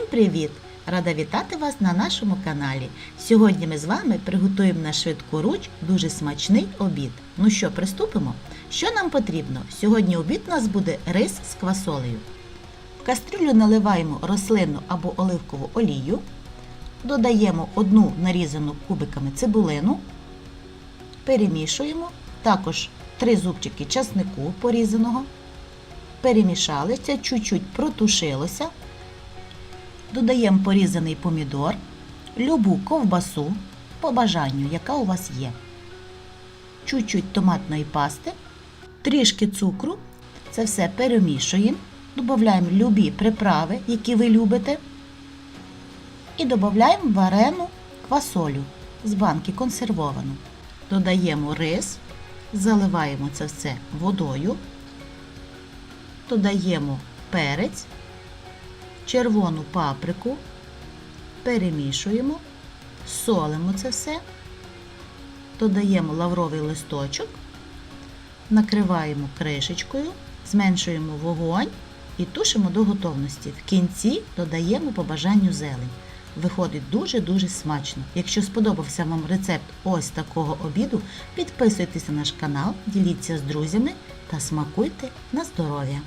привіт! Рада вітати вас на нашому каналі. Сьогодні ми з вами приготуємо на швидку руч дуже смачний обід. Ну що, приступимо? Що нам потрібно? Сьогодні обід у нас буде рис з квасолею. В кастрюлю наливаємо рослинну або оливкову олію, додаємо одну нарізану кубиками цибулину, перемішуємо, також три зубчики часнику порізаного, перемішали, це чуть-чуть протушилося. Додаємо порізаний помідор, любу ковбасу по бажанню, яка у вас є. Чуть-чуть томатної пасти, трішки цукру. Це все перемішуємо. Додаємо любі приправи, які ви любите. І додаємо варену квасолю з банки консервовану. Додаємо рис, заливаємо це все водою, додаємо перець червону паприку, перемішуємо, солимо це все, додаємо лавровий листочок, накриваємо кришечкою, зменшуємо вогонь і тушимо до готовності. В кінці додаємо по бажанню зелень. Виходить дуже-дуже смачно. Якщо сподобався вам рецепт ось такого обіду, підписуйтесь на наш канал, діліться з друзями та смакуйте на здоров'я!